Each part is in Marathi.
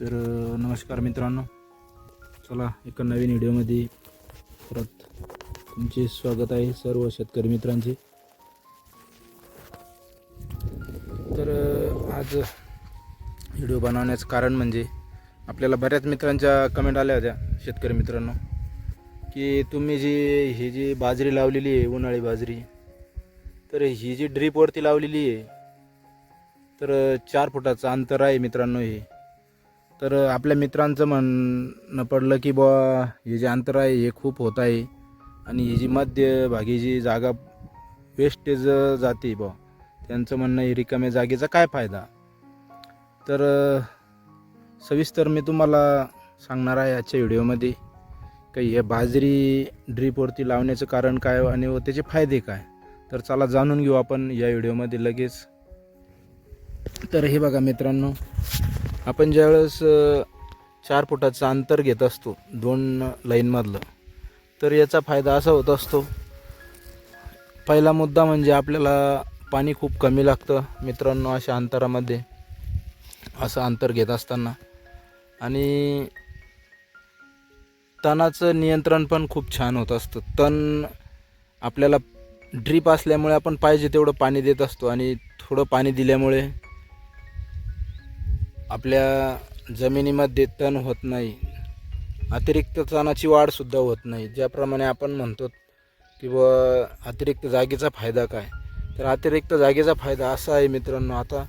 तर नमस्कार मित्रांनो. चला एका नवीन व्हिडिओमध्ये परत तुमचे स्वागत आहे सर्व शेतकरी मित्रांचे. तर आज व्हिडिओ बनवण्याचं कारण म्हणजे आपल्याला बऱ्याच मित्रांच्या कमेंट आल्या होत्या शेतकरी मित्रांनो की तुम्ही जी ही जी बाजरी लावलेली आहे उन्हाळी बाजरी तर ही जी ड्रीपवरती लावलेली आहे तर चार फुटाचं अंतर आहे मित्रांनो हे. तर आपल्या मित्रांचं म्हणणं पडलं की बुवा हे जे अंतर आहे हे खूप होत आहे. आणि ही जी मध्यभागी जी जागा वेस्टेज जाते बुवा त्यांचं म्हणणं हे रिकाम्या जागेचा काय फायदा? तर सविस्तर मी तुम्हाला सांगणार आहे आजच्या व्हिडिओमध्ये काही हे बाजरी ड्रीपवरती लावण्याचं कारण काय आणि व त्याचे फायदे काय? तर चला जाणून घेऊ आपण या व्हिडिओमध्ये लगेच. तर हे बघा मित्रांनो आपण ज्यावेळेस चार फुटाचं अंतर घेत असतो दोन लाईनमधलं तर याचा फायदा असा होत असतो. पहिला मुद्दा म्हणजे आपल्याला पाणी खूप कमी लागतं मित्रांनो अशा अंतरामध्ये असं अंतर घेत असताना. आणि तणाचं नियंत्रण पण खूप छान होत असतं. तण आपल्याला ड्रीप असल्यामुळे आपण पाहिजे तेवढं पाणी देत असतो आणि थोडं पाणी दिल्यामुळे आपल्या जमिनीमध्ये तण होत नाही. अतिरिक्त तणाची वाढसुद्धा होत नाही. ज्याप्रमाणे आपण म्हणतो की व अतिरिक्त जागेचा फायदा काय? तर अतिरिक्त जागेचा फायदा असा आहे मित्रांनो आता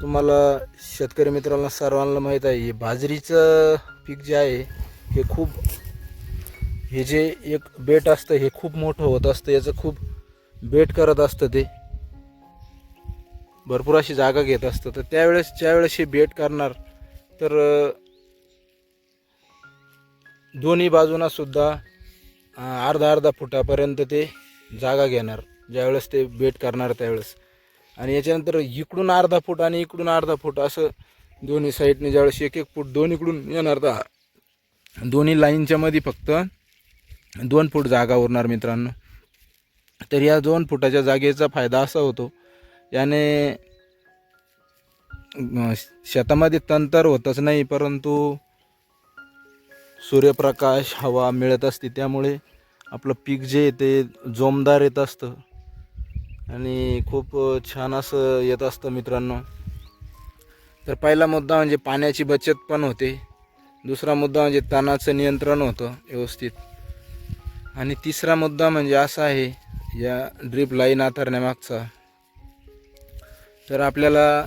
तुम्हाला शेतकरी मित्रांना सर्वांना माहीत आहे बाजरीचं पीक जे आहे हे खूप हे जे एक बेट असतं हे खूप मोठं होत असतं याचं खूप बेट करत असतं ते. भरपूर अशी जागा घेत असतं. तर त्यावेळेस ज्यावेळेस हे बेट करणार तर दोन्ही बाजूना सुद्धा अर्धा अर्धा फुटापर्यंत ते जागा घेणार. ज्यावेळेस ते बेट करणार त्यावेळेस. आणि याच्यानंतर इकडून अर्धा फूट आणि इकडून अर्धा फूट असं दोन्ही साईडने ज्यावेळेस एक एक फूट दोन्हीकडून येणार तर दोन्ही लाईनच्या मध्ये फक्त दोन फूट जागा उरणार मित्रांनो. तर या दोन फुटाच्या जागेचा फायदा असा होतो याने शेतामध्ये तंतर होतच नाही परंतु सूर्यप्रकाश हवा मिळत असते त्यामुळे आपलं पीक जे आहे ते जोमदार येत असतं. आणि खूप छान असं येत असतं मित्रांनो. तर पहिला मुद्दा म्हणजे पाण्याची बचत पण होते. दुसरा मुद्दा म्हणजे तणाचं नियंत्रण होतं व्यवस्थित. आणि तिसरा मुद्दा म्हणजे असा आहे या ड्रीप लाईन आथरण्यामागचा तर आपल्याला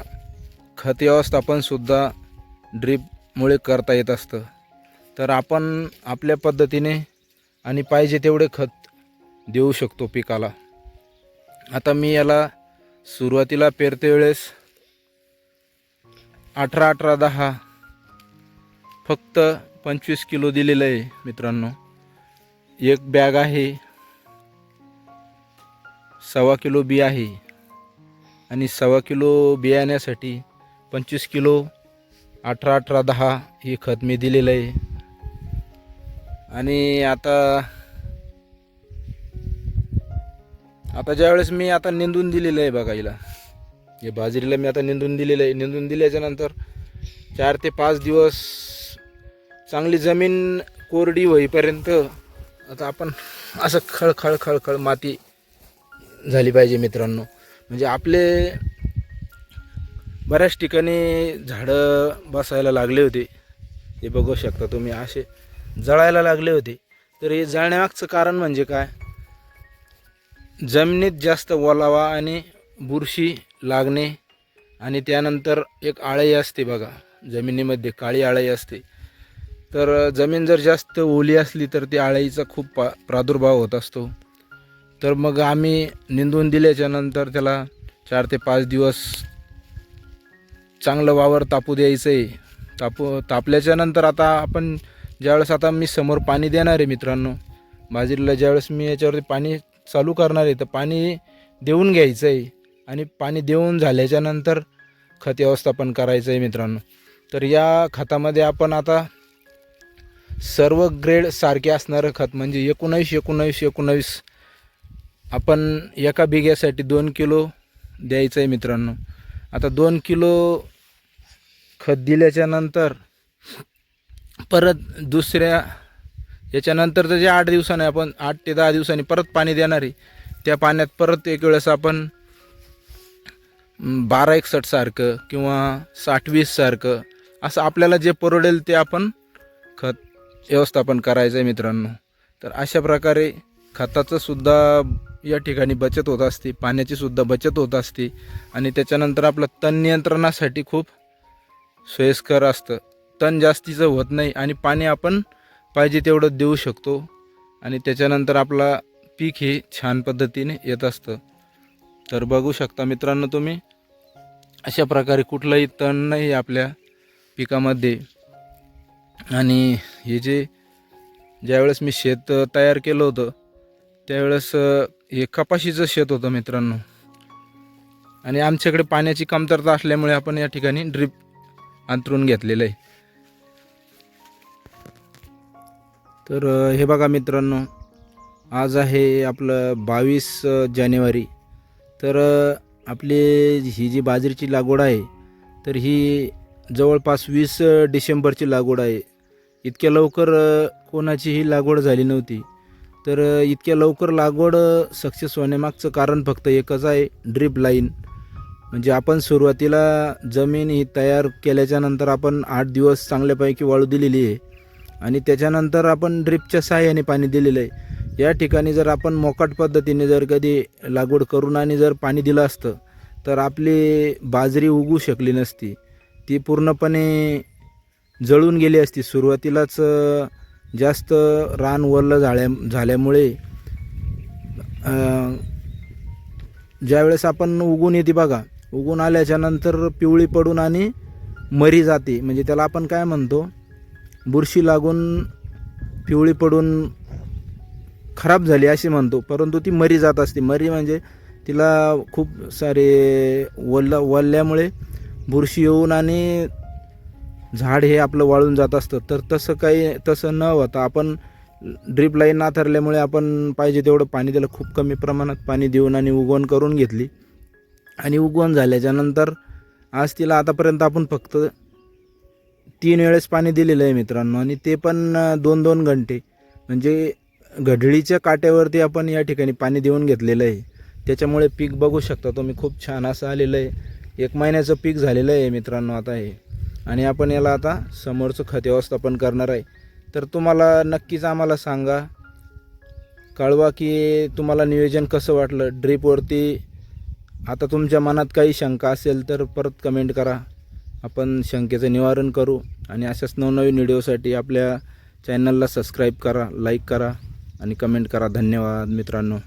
खत व्यवस्थापनसुद्धा ड्रीपमुळे करता येत असतं. तर आपण आपल्या पद्धतीने आणि पाहिजे तेवढे खत देऊ शकतो पिकाला. आता मी याला सुरुवातीला पेरते वेळेस अठरा अठरा दहा फक्त पंचवीस किलो दिलेलं आहे मित्रांनो. एक बॅग आहे सव्वा किलो बी आहे. आणि सव्वा किलो बियाण्यासाठी पंचवीस किलो अठरा अठरा दहा हे खत मी दिलेलं आहे. आणि आता आता ज्यावेळेस मी आता निंदून दिलेलं आहे बघा हिला. हे बाजरीला मी आता निंदून दिलेलं आहे. निंदून दिल्याच्या नंतर चार ते पाच दिवस चांगली जमीन कोरडी होईपर्यंत आता आपण असं खळखळ खळखळ माती झाली पाहिजे मित्रांनो. म्हणजे आपले बऱ्याच ठिकाणी झाडं बसायला लागले होते. हे बघू शकता तुम्ही असे जळायला लागले होते. तर हे जळण्यामागचं कारण म्हणजे काय? जमिनीत जास्त ओलावा आणि बुरशी लागणे आणि त्यानंतर एक आळई असते बघा जमिनीमध्ये काळी आळई असते. तर जमीन जर जास्त ओली असली तर ती आळईचा खूप पा प्रादुर्भाव होत असतो. तर मग आम्ही निंदून दिल्याच्या नंतर त्याला चार ते पाच दिवस चांगलं वावर तापू द्यायचं आहे तापू तापल्याच्या नंतर आता आपण ज्यावेळेस आता मी समोर पाणी देणार आहे मित्रांनो बाजरीला ज्यावेळेस मी याच्यावरती पाणी चालू करणार आहे तर पाणी देऊन घ्यायचं आहे आणि पाणी देऊन झाल्याच्यानंतर खत व्यवस्थापन करायचं आहे मित्रांनो. तर या खतामध्ये आपण आता सर्व ग्रेड सारखे असणारं खत म्हणजे एकोणावीस एकोणावीस एकोणावीस आपण एका बिघ्यासाठी दोन किलो द्यायचं आहे मित्रांनो. आता दोन किलो खत दिल्याच्या नंतर परत दुसऱ्या याच्यानंतरचं जे आठ दिवसाने आपण आठ ते दहा दिवसांनी परत पाणी देणार आहे त्या पाण्यात परत एक वेळेस आपण बारा एकसठ सारखं किंवा साठ सारखं असं आपल्याला जे परवडेल ते आपण खत व्यवस्थापन करायचं आहे मित्रांनो. तर अशा प्रकारे खताचंसुद्धा या ठिकाणी बचत होत असते पाण्याची सुद्धा बचत होत असते आणि त्याच्यानंतर आपलं तण नियंत्रणासाठी खूप सोयीस्कर असतं. तण जास्तीचं होत नाही आणि पाणी आपण पाहिजे तेवढं देऊ शकतो आणि त्याच्यानंतर आपला पीक हे छान पद्धतीने येत असतं. तर बघू शकता मित्रांनो तुम्ही अशा प्रकारे कुठलंही तण नाही आपल्या पिकामध्ये. आणि हे जे ज्यावेळेस मी शेत तयार केलं होतं त्यावेळेस हे कपाशीचं शेत होतं मित्रांनो. आणि आमच्याकडे पाण्याची कमतरता असल्यामुळे आपण या ठिकाणी ड्रीप अंतरून घेतलेलं आहे. तर हे बघा मित्रांनो आज आहे आपलं बावीस जानेवारी. तर आपली ही जी बाजरीची लागवड आहे तर ही जवळपास वीस डिसेंबरची लागवड आहे. इतक्या लवकर कोणाचीही कोणाची ही लागवड झाली नव्हती. तर इतक्या लवकर लागवड सक्सेस होण्यामागचं कारण फक्त एकच आहे ड्रीप लाईन. म्हणजे आपण सुरुवातीला जमीन ही तयार केल्याच्यानंतर आपण आठ दिवस चांगल्यापैकी वाळू दिलेली आहे. आणि त्याच्यानंतर आपण ड्रीपच्या सहाय्याने पाणी दिलेलं आहे. या ठिकाणी जर आपण मोकाट पद्धतीने जर कधी लागवड करून आणि जर पाणी दिलं असतं तर आपली बाजरी उगू शकली नसती. ती पूर्णपणे जळून गेली असती. सुरुवातीलाच जास्त रान वरलं झाल्या झाल्यामुळे ज्यावेळेस आपण उगून येते बघा उगून आल्याच्यानंतर पिवळी पडून आणि मरी जाते. म्हणजे त्याला आपण काय म्हणतो? बुरशी लागून पिवळी पडून खराब झाली अशी म्हणतो. परंतु ती मरी जात असते. मरी म्हणजे तिला खूप सारे वल्ल वल्ल्यामुळे बुरशी येऊन आणि झाड हे आपलं वाळून जात असतं. तर तसं काही तसं न होता आपण ड्रीप लाईन नाथरल्यामुळे आपण पाहिजे तेवढं पाणी त्याला खूप कमी प्रमाणात पाणी देऊन आणि उगवण करून घेतली. आणि उगवण झाल्याच्यानंतर आज तिला आतापर्यंत आपण फक्त तीन वेळेस पाणी दिलेलं आहे मित्रांनो. आणि ते पण दोन दोन घंटे. म्हणजे घडळीच्या काट्यावरती आपण या ठिकाणी पाणी देऊन घेतलेलं आहे. त्याच्यामुळे पीक बघू शकता तुम्ही. खूप छान असं आलेलं आहे. एक महिन्याचं पीक झालेलं आहे मित्रांनो आता हे. आणि आपण याला आता समोरचं खत व्यवस्थापन करणार आहे. तर तुम्हाला नक्कीच आम्हाला सांगा कळवा की तुम्हाला नियोजन कसं वाटलं? ड्रीपवरती आता तुमच्या मनात काही शंका असेल तर परत कमेंट करा. आपण शंकेचं निवारण करू आणि अशाच नवनवीन व्हिडिओसाठी आपल्या चॅनलला सबस्क्राईब करा लाईक करा आणि कमेंट करा. धन्यवाद मित्रांनो.